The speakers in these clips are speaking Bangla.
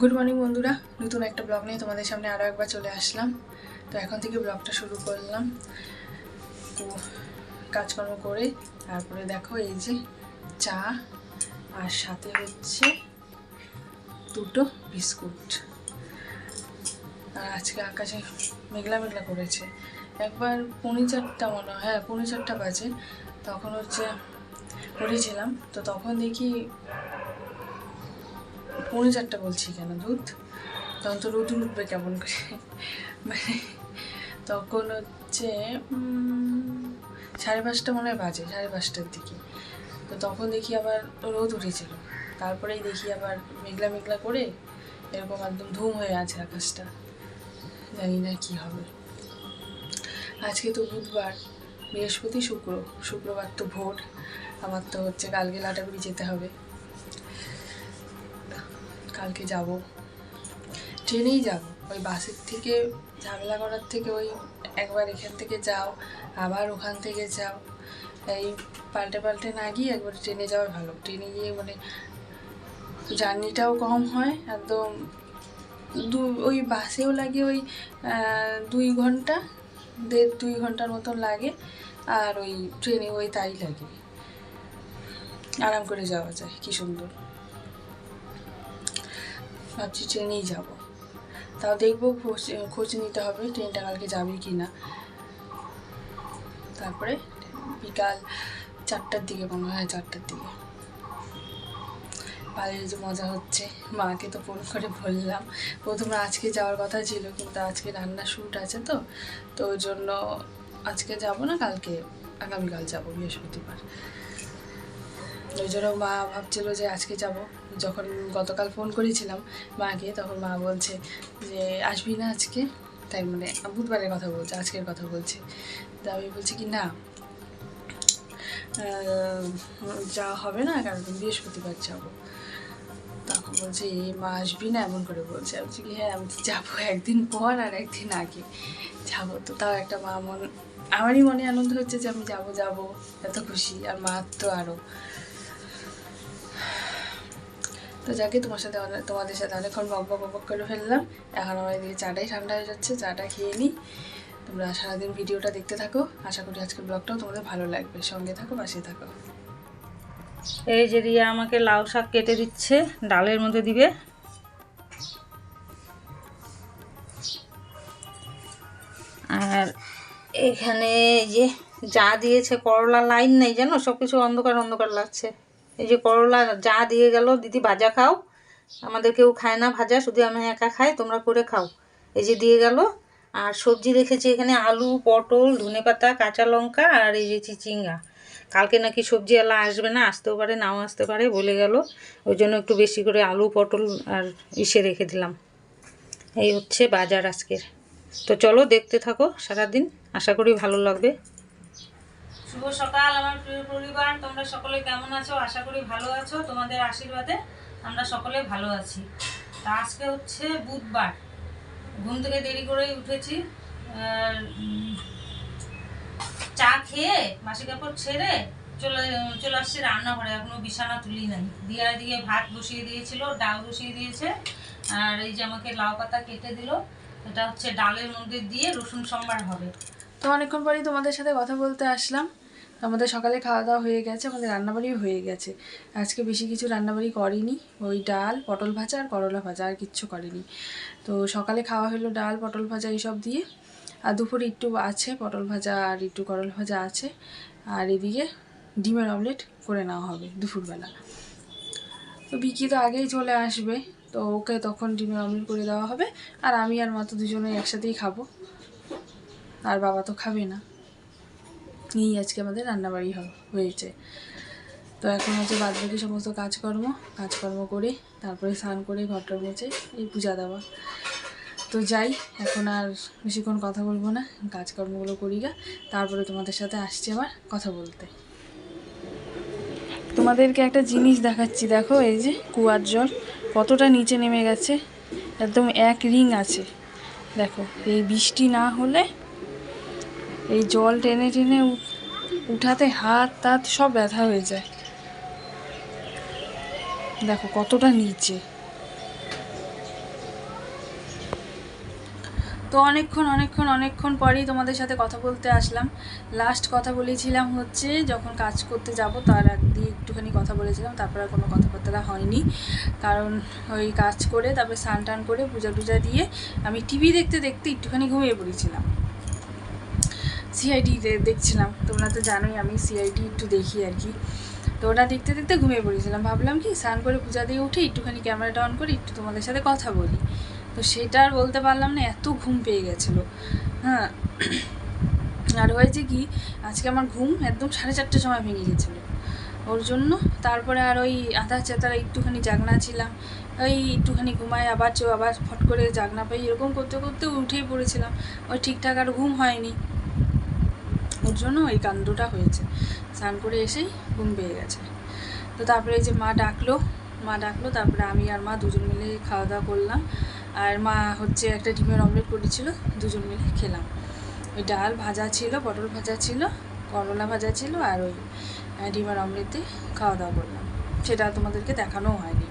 গুড মর্নিং বন্ধুরা। নতুন একটা ব্লগ নিয়ে তোমাদের সামনে আরও একবার চলে আসলাম। তো এখন থেকে ব্লগটা শুরু করলাম। তো কাজকর্ম করে তারপরে দেখো এই যে চা আর সাথে হচ্ছে দুটো বিস্কুট। আর আজকে আকাশে মেঘলা মেঘলা করেছে। একবার পৌনে চারটা মনে হয় হ্যাঁ পৌনে চারটা বাজে। তখন হচ্ছে পড়েছিলাম তো তখন দেখি পৌনে চারটা বলছি কেন, দুধ? তখন তো রোদ উঠবে কেমন করে? মানে তখন হচ্ছে সাড়ে পাঁচটা মনে হয় বাজে, সাড়ে পাঁচটার দিকে। তো তখন দেখি আবার রোদ উঠেছিল। তারপরেই দেখি আবার মেঘলা মেঘলা করে এরকম একদম ধুম হয়ে আছে আকাশটা। জানি না কি হবে। আজকে তো বুধবার, বৃহস্পতি শুক্র, শুক্রবার তো ভোর। আমার তো হচ্ছে কালকে লাটাগুড়ি যেতে হবে। কালকে যাব। ট্রেনেই যাব। ওই বাসের থেকে ঝামেলা করার থেকে ওই একবার এখান থেকে যাও, আবার ওখান থেকে যাও। এই পাল্টে পাল্টে না গিয়ে একবার ট্রেনে যাওয়াই ভালো। ট্রেনে গিয়ে মানে জার্নিটাও কম হয়, একদম দু, ওই বাসেও লাগে ওই দুই ঘণ্টা, দেড় দুই ঘণ্টার মতন লাগে, আর ওই ট্রেনে ওই তাই লাগে। আরাম করে যাওয়া যায়, কি সুন্দর। ভাবছি ট্রেনেই যাব। তাও দেখব খোঁজ নিতে হবে ট্রেনটা কালকে যাবে কি না তারপরে বিকাল চারটার দিকে, মনে হয় চারটার দিকে। ভালোই যে মজা হচ্ছে। মাকে তো ফোন করে বললাম। প্রথমে আজকে যাওয়ার কথা ছিল, কিন্তু আজকে রান্নার শ্যুট আছে তো। তো ওই জন্য আজকে যাব না, কালকে আগামীকাল যাব বৃহস্পতিবার। ওই জন্য মা ভাবছিল যে আজকে যাব। যখন গতকাল ফোন করেছিলাম মাকে, তখন মা বলছে যে, আসবি না আজকে? তাই মানে বুধবারের কথা বলছে, আজকের কথা বলছে। তা আমি বলছি কি, না। যাওয়া হবে না কারণ বৃহস্পতিবার যাব। তখন বলছে এই মা আসবি না? এমন করে বলছে। বলছি কি হ্যাঁ আমি যাব একদিন পর আর একদিন আগে। যাব তো। তাও একটা মা মন, আমারই মনে আনন্দ হচ্ছে যে আমি যাব যাব। এত খুশি। আর মা তো আরও তো যাকে তোমার সাথে অনেক তোমাদের সাথে অনেকক্ষণ বক বক বক করে ফেললাম। এখন আমার এদিকে চাটাই ঠান্ডা হয়ে যাচ্ছে, চাটা খেয়ে নিই। তোমরা সারাদিন ভিডিওটা দেখতে থাকো। আশা করি আজকের ব্লগটাও তোমাদের ভালো লাগবে। সঙ্গে থাকো, পাশে থাকো। এই যে রিয়া আমাকে লাউ শাক কেটে দিচ্ছে, ডালের মধ্যে দিবে। আর এখানে যে যা দিয়েছে করলা লাইন নেই জানো? সব কিছু অন্ধকার অন্ধকার লাগছে। এই যে করলা যা দিয়ে গেল, দিদি ভাজা খাও। আমাদের কেউ খায় না ভাজা, শুধু আমি একা খাই, তোমরা করে খাও। এই যে দিয়ে গেল, আর সবজি রেখেছি এখানে আলু, পটল ধনেপাতা কাঁচা লঙ্কা, আর এই যে চিচিঙ্গা। কালকে নাকি সবজি এলা আসবে না, আসতেও পারে, নাও আসতে পারে বলে গেল। ওই জন্য একটু বেশি করে আলু, পটল আর ইসে রেখে দিলাম। এই হচ্ছে বাজার আজকের। তো চলো দেখতে থাকো সারাদিন, আশা করি ভালো লাগবে। শুভ সকাল, আমার প্রিয় পরিবার। তোমরা সকলে কেমন আছো? আশা করি ভালো আছো। তোমাদের আশীর্বাদে আমরা সকলে ভালো আছি। তা আজকে হচ্ছে বুধবার। ঘুম থেকে দেরি করেই উঠেছি। চা খেয়ে মাসি কাপড় ছেড়ে চলে চলে আসছি রান্নাঘরে। এখনও বিছানা তুলি নাই। দিয়া দিয়ে ভাত বসিয়ে দিয়েছিল, ডাল বসিয়ে দিয়েছে। আর এই যে আমাকে লাউ পাতা কেটে দিল, এটা হচ্ছে ডালের মধ্যে দিয়ে রসুন সম্বার হবে। তো অনেকক্ষণ পরেই তোমাদের সাথে কথা বলতে আসলাম। আমাদের সকালে খাওয়া দাওয়া হয়ে গেছে, আমাদের রান্নাবাড়িও হয়ে গেছে। আজকে বেশি কিছু রান্নাবাড়ি করিনি, ওই ডাল, পটল ভাজা আর করলা ভাজা, আর কিচ্ছু করিনি। তো সকালে খাওয়া হলো ডাল, পটল ভাজা এইসব দিয়ে, আর দুপুরে একটু আছে পটল ভাজা আর একটু করলা ভাজা আছে, আর এদিকে ডিমের অমলেট করে নেওয়া হবে দুপুরবেলা। তো বিকি তো আগেই চলে আসবে, তো ওকে তখন ডিমের অমলেট করে দেওয়া হবে, আর আমি আর মা তো দুজনে একসাথেই খাব। আর বাবা তো খাবে না। এই আজকে আমাদের রান্নাবাড়ি হয়েছে। তো এখন হচ্ছে বাদ বাকি সমস্ত কাজকর্ম কাজকর্ম করে তারপরে স্নান করে ঘরটা মুছে এই পূজা দেওয়া। তো যাই, এখন আর বেশিক্ষণ কথা বলব না, কাজকর্মগুলো করি গা, তারপরে তোমাদের সাথে আসছি আমার কথা বলতে। তোমাদেরকে একটা জিনিস দেখাচ্ছি, দেখো এই যে কুয়ার জল, কতটা নিচে নেমে গেছে, একদম এক রিং আছে। দেখো, এই বৃষ্টি না হলে এই জল টেনে টেনে উঠাতে হাত তাত সব ব্যথা হয়ে যায়। দেখো কতটা নিচে। তো অনেকক্ষণ অনেকক্ষণ অনেকক্ষণ পরেই তোমাদের সাথে কথা বলতে আসলাম। লাস্ট কথা বলেছিলাম হচ্ছে, যখন কাজ করতে যাব তার আগ দিয়ে একটুখানি কথা বলেছিলাম, তারপর আর কোনো কথাবার্তা হয়নি। কারণ ওই কাজ করে, তারপরে স্নান টান করে, পূজা টুজা দিয়ে আমি টিভি দেখতে দেখতে একটুখানি ঘুমিয়ে পড়েছিলাম। সিআইডি দেখছিলাম, তোমরা তো জানোই আমি সিআইডি একটু দেখি আর কি। তো ওটা দেখতে দেখতে ঘুমিয়ে পড়েছিলাম। ভাবলাম কি, স্নান করে পূজা দিয়ে উঠে একটুখানি ক্যামেরাটা অন করে, একটু তোমাদের সাথে কথা বলি। তো সেটা আর বলতে পারলাম না, এত ঘুম পেয়ে গেছিল। হ্যাঁ আর হয়েছে কি, আজকে আমার ঘুম একদম সাড়ে চারটের সময় ভেঙে গেছিল। ওর জন্য তারপরে আর ওই আধা চেতারা একটুখানি জাগনা ছিলাম। ওই একটুখানি ঘুমায়, আবার চো, আবার ফট করে জাগনা পাই, এরকম করতে করতে উঠেই পড়েছিলাম। ওই ঠিকঠাক আর ঘুম হয়নি। ওর জন্য ওই কাণ্ডটা হয়েছে। স্নান করে এসেই ঘুম পেয়ে গেছে। তো তারপরে এই যে মা ডাকলো মা ডাকলো, তারপরে আমি আর মা দুজন মিলে খাওয়া দাওয়া করলাম। আর মা হচ্ছে একটা ডিমের অমলেট করেছিল, দুজন মিলে খেলাম। ওই ডাল ভাজা ছিল, পটল ভাজা ছিল, করলা ভাজা ছিল আর ওই ডিমের অমলেটে খাওয়া দাওয়া করলাম। সেটা তোমাদেরকে দেখানোও হয়নি।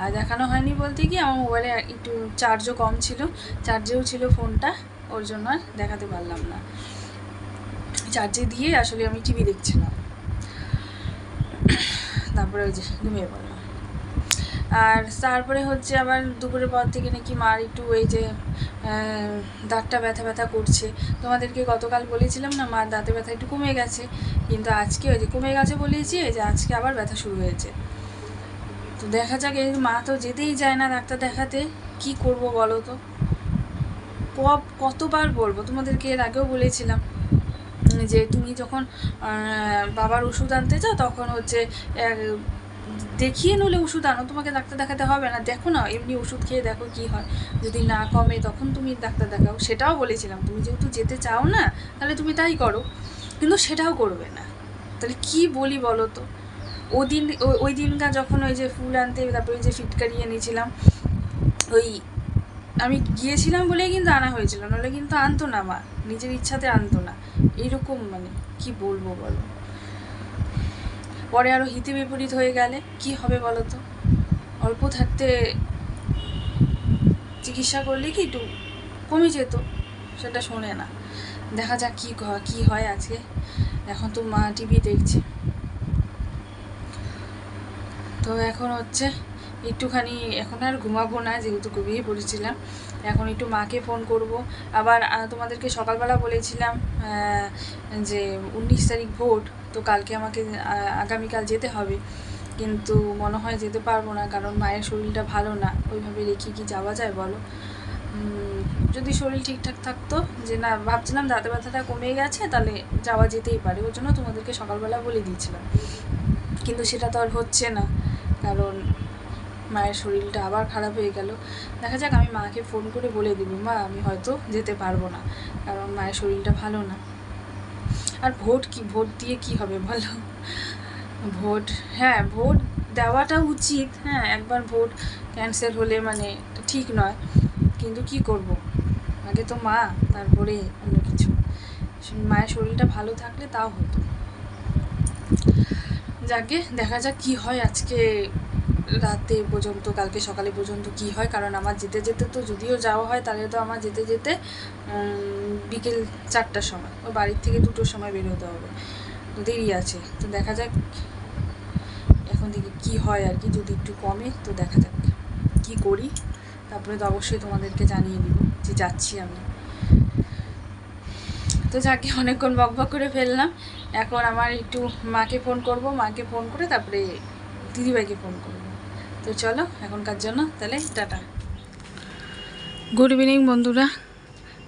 আর দেখানো হয়নি বলতে কি আমার মোবাইলে একটু চার্জও কম ছিল চার্জেও ছিল ফোনটা ওর জন্য আর দেখাতে পারলাম না। চার্জে দিয়ে আসলে আমি টিভি দেখছিলাম। তারপরে ওই যে ঘুমিয়ে পড়লাম। আর তারপরে হচ্ছে আবার দুপুরের পর থেকে নাকি মার একটু ওই যে দাঁতটা ব্যথা ব্যথা করছে। তোমাদেরকে গতকাল বলেছিলাম না, মার দাঁতে ব্যথা একটু কমে গেছে। কিন্তু আজকে ওই যে কমে গেছে বলেছি, এই যে আজকে আবার ব্যথা শুরু হয়েছে। তো দেখা যাক এই মা তো যেতেই যায় না ডাক্তার দেখাতে। কি করব বলো তো? কতবার বলব? তোমাদেরকে এর আগেও বলেছিলাম। যে তুমি যখন বাবার ওষুধ আনতে যাও, তখন হচ্ছে দেখিয়ে নলে ওষুধ আনো। তোমাকে ডাক্তার দেখাতে হবে না। দেখো না, এমনি ওষুধ খেয়ে দেখো কি হয়। যদি না কমে, তখন তুমি ডাক্তার দেখাও। সেটাও বলেছিলাম। তুমি যেহেতু যেতে চাও না, তাহলে তুমি তাই করো। কিন্তু সেটাও করবে না। তাহলে কি বলি বলো তো? ওই- ওই দিনকার যখন ওই যে ফুল আনতে, তারপরে ওই যে ফিটকারি এনেছিলাম, ওই আমি গিয়েছিলাম বলেই কিন্তু আনা হয়েছিল। নাহলে কিন্তু আনতো না মা। নিজের ইচ্ছাতে আনতো না। এইরকম মানে কি বলব বলো? পরে আরও হিতে বিপরীত হয়ে গেলে কি হবে বলো তো? অল্প থাকতে চিকিৎসা করলে কি একটু কমে যেত? সেটা শোনে না। দেখা যাক কী কী হয় আজকে। এখন তো মা টিভি দেখছে। তো এখন হচ্ছে একটুখানি এখন আর ঘুমাবো না, যেহেতু ঘুমিয়ে পড়েছিলাম। এখন একটু মাকে ফোন করব। আবার তোমাদেরকে সকালবেলা বলেছিলাম যে উনিশ তারিখ ভোট, তো কালকে আমাকে আগামীকাল যেতে হবে। কিন্তু মনে হয় যেতে পারব না, কারণ মায়ের শরীরটা ভালো না। ওইভাবে রেখে কি যাওয়া যায় বলো? যদি শরীর ঠিকঠাক থাকতো, যে না, ভাবছিলাম দাঁতে ব্যথাটা কমে গেছে, তাহলে যাওয়া যেতেই পারে। ওর জন্য তোমাদেরকে সকালবেলা বলে দিয়েছিলাম। কিন্তু সেটা তো আর হচ্ছে না, কারণ মায়ের শরীরটা আবার খারাপ হয়ে গেল। দেখা যাক আমি মাকে ফোন করে বলে দিব। মা, আমি হয়তো যেতে পারব না, কারণ মায়ের শরীরটা ভালো না। আর ভোট কি? ভোট দিয়ে কি হবে বলো? ভোট হ্যাঁ ভোট দেওয়াটা উচিত। হ্যাঁ একবার ভোট ক্যান্সেল হলে মানে ঠিক নয়। কিন্তু কি করব? আগে তো মা, তারপরে অন্য কিছু। মায়ের শরীরটা ভালো থাকলে তাও হতো। যাকে দেখা যাক কি হয় আজকে। রাতে পর্যন্ত, কালকে সকালে পর্যন্ত কি হয়? কারণ আমার যেতে যেতে তো যদিও যাওয়া হয়, তাহলে তো আমার যেতে যেতে বিকেল চারটার সময়, ও বাড়ির থেকে দুটোর সময় বের হতে হবে। তো দেরি আছে। তো দেখা যাক, এখন থেকে কি হয় আর কি, যদি একটু কমে তো দেখা যাক কি করি। তারপরে তো অবশ্যই তোমাদেরকে জানিয়ে দিব যে যাচ্ছি আমি। তো যাকে অনেকক্ষণ বক বক করে ফেললাম, এখন আমার একটু মাকে ফোন করব, মাকে ফোন করে তারপরে দিদিভাইকে ফোন করব। তো চলো, এখনকার জন্য তাহলে টাটা। গুড ইভিনিং বন্ধুরা।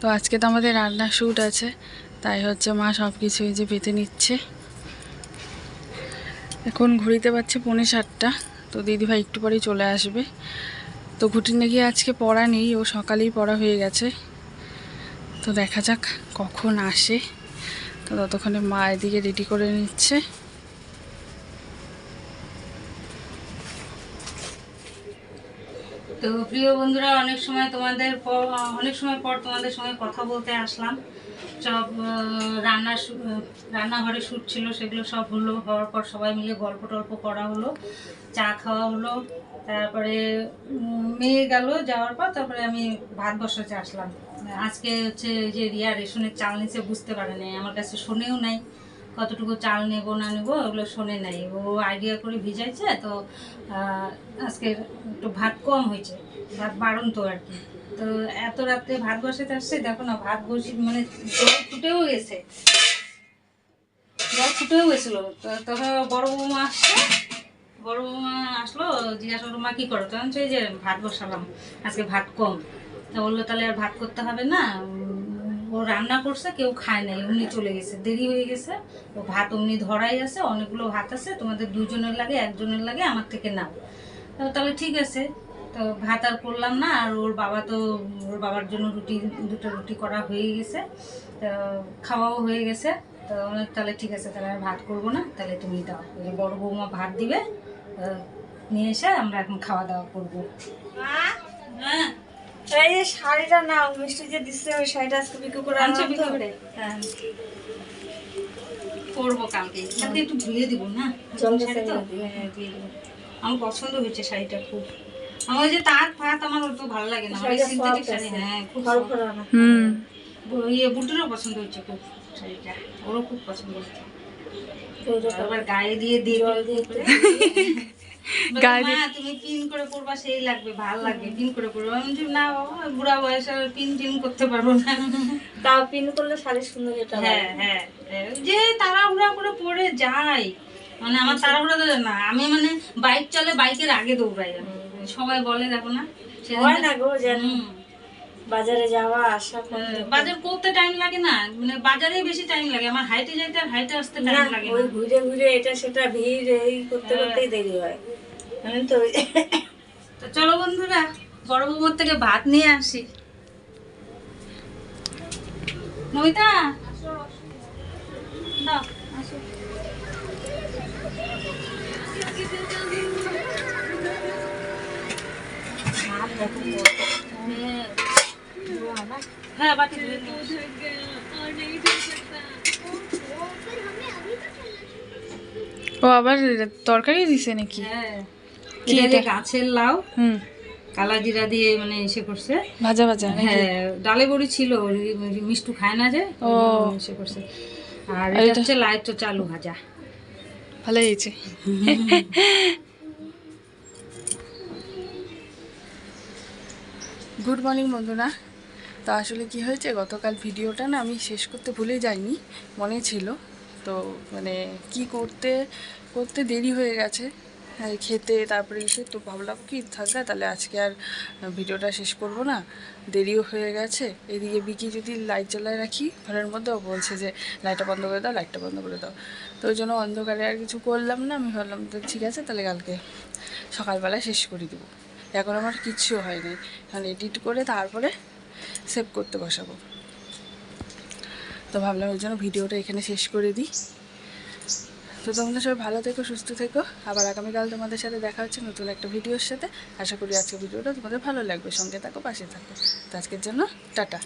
তো আজকে তো আমাদের রান্নার শ্যুট আছে, তাই হচ্ছে মা সব কিছু এই যে পেতে নিচ্ছে। এখন ঘুরিতে পারছে পৌনে সাতটা, তো দিদিভাই একটু পরেই চলে আসবে। তো ঘুটি নাকি আজকে পড়া নেই, ও সকালেই পড়া হয়ে গেছে। তো দেখা যাক কখন আসে। তো ততক্ষণে মা এদিকে রেডি করে নিচ্ছে। তো প্রিয় বন্ধুরা অনেক সময় তোমাদের অনেক সময় পর তোমাদের সঙ্গে কথা বলতে আসলাম। সব আহ, রান্নাঘরে শ্যুট ছিল সেগুলো সব হলো হওয়ার পর সবাই মিলে গল্প টল্প করা হলো চা খাওয়া হলো। তারপরে মেয়ে গেল যাওয়ার পর তারপরে আমি ভাত বসাতে আসলাম। আজকে হচ্ছে যে রিয়া রেশনের চাল নিচে বুঝতে পারে নাই আমার কাছে শোনেও নাই। কতটুকু চাল নেব, না নেব, ওগুলো শোনে নাই। ও আইডিয়া করে ভিজাইছে, তো আজকে একটু ভাত কম হয়েছে, ভাত বাড়ন তো আর কি। তো এত রাত্রে ভাত বসাতে আসছে, দেখো না, ভাত বসি মানে জল ফুটেও গেছে। জল ফুটেও গেছিল। তখন বড় বৌমা আসছে, বড় বৌমা আসলো, জিজ্ঞাসা করল, মা, কি করো? তখন এই যে ভাত বসালাম, আজকে ভাত কম। তা বলল, তাহলে আর ভাত করতে হবে না রান্না করছে, কেউ খায় নাই, অমনি চলে গেছে, দেরি হয়ে গেছে। ও ভাত অমনি ধরাই আছে, অনেকগুলো ভাত আছে, তোমাদের দুজনের লাগে, একজনের লাগে, আমার থেকে নাও। তাহলে ঠিক আছে, তো ভাত আর করলাম না, আর ওর বাবা তো, ওর বাবার জন্য রুটি, দুটো রুটি করা হয়ে গেছে, তো খাওয়াও হয়ে গেছে, তো তাহলে ঠিক আছে, তাহলে আর ভাত করব না, তাহলে তুমি দাও। বড় বৌমা ভাত দিবে নিয়ে এসে আমরা এখন খাওয়া দাওয়া করব। এই শাড়িটা নাও মিষ্টি যে দিচ্ছে ওই শাড়িটা আজকে বিক্রি করে আনছো আনছো বিক্রি করে? হ্যাঁ। করব কালকে। কালকে একটু ধুয়ে দিব না? শাড়ি তো? দিয়ে হ্যাঁ আমার পছন্দ হয়েছে শাড়িটা খুব। আমার ওই যে তার ফাত আমার অত ভালো লাগে না। আমার সিনথেটিক শাড়ি হ্যাঁ খুব না হুম। ইয়ে বুটুরও পছন্দ হচ্ছে খুব শাড়িটা। ওরও খুব পছন্দ হচ্ছে আবার গায়ে দিয়ে দিয়ে গায়ে তুমি পিন করে পরবা সেই লাগবে ভালো লাগবে পিন করে পরবা আমি না বাবা বুড়া বয়সে পিন টিন করতে পারব না। তাও পিন করলে শাড়ি সুন্দর এটা হ্যাঁ হ্যাঁ হ্যাঁ। যে তাড়াহুড়া করে পরে যাই মানে আমার তাড়াহুড়া তো না আমি মানে বাইক চলে বাইকের আগে দৌড়াই আমি। সবাই বলে দেখো না হয় না গো জানি। বাজারে যাওয়া আসা হ্যাঁ, বাজার করতে টাইম লাগে না। মানে বাজারে বেশি টাইম লাগে। আমার হাইটে যাইতে আর হাইটে আসতে টাইম লাগে ওই ঘুরে ঘুরে এটা সেটা ভিড় এই করতে হ্যাঁ। করতেই দেরি হয়। জানেন তো? তো চলো বন্ধুরা বড় বৌমার থেকে ভাত নিয়ে আসি। নমিতা? দাও, আসো। হ্যাঁ। হ্যাঁ। ও আবার তরকারি দিছে নাকি হ্যাঁ কি এটা গাছের লাউ হুম কালা জিরা দিয়ে মানে এসে করছে ভাজা ভাজা হ্যাঁ ডালে বড়ি ছিল মিষ্টু খায় না যে ও। এসে করছে আর এটা? হচ্ছে লাইট তো চালু ভাজা ভালো হয়েছে গুড মর্নিং বন্ধুরা তো আসলে কি হয়েছে? গতকাল ভিডিওটা না আমি শেষ করতে ভুলে যাইনি, মনে ছিল। তো মানে কি করতে করতে দেরি হয়ে গেছে। খেতে, তারপরে এসে তো ভাবলাম কি থাকা, তাহলে আজকে আর ভিডিওটা শেষ করব না। দেরিও হয়ে গেছে। এদিকে বিকি যদি লাইট জ্বালায় রাখি, ঘরের মধ্যে ও বলছে যে লাইটটা বন্ধ করে দাও লাইটটা বন্ধ করে দাও। তো ওই জন্য অন্ধকারে আর কিছু করলাম না। আমি ভাবলাম, তো ঠিক আছে, তাহলে কালকে সকালবেলায় শেষ করে দেবো। এখন আমার কিচ্ছু হয়নি এখন এডিট করে তারপরে সেভ করতে বসাবো। তো ভাবলাম ওই জন্য ভিডিওটা এখানে শেষ করে দিই। তো তোমাদের সবাই ভালো থেকো, সুস্থ থেকো। আবার আগামীকাল তোমাদের সাথে দেখা হচ্ছে নতুন একটা ভিডিওর সাথে। আশা করি আজকে ভিডিওটা তোমাদের ভালো লাগবে। সঙ্গে থাকো, পাশে থাকো। তো আজকের জন্য টাটা।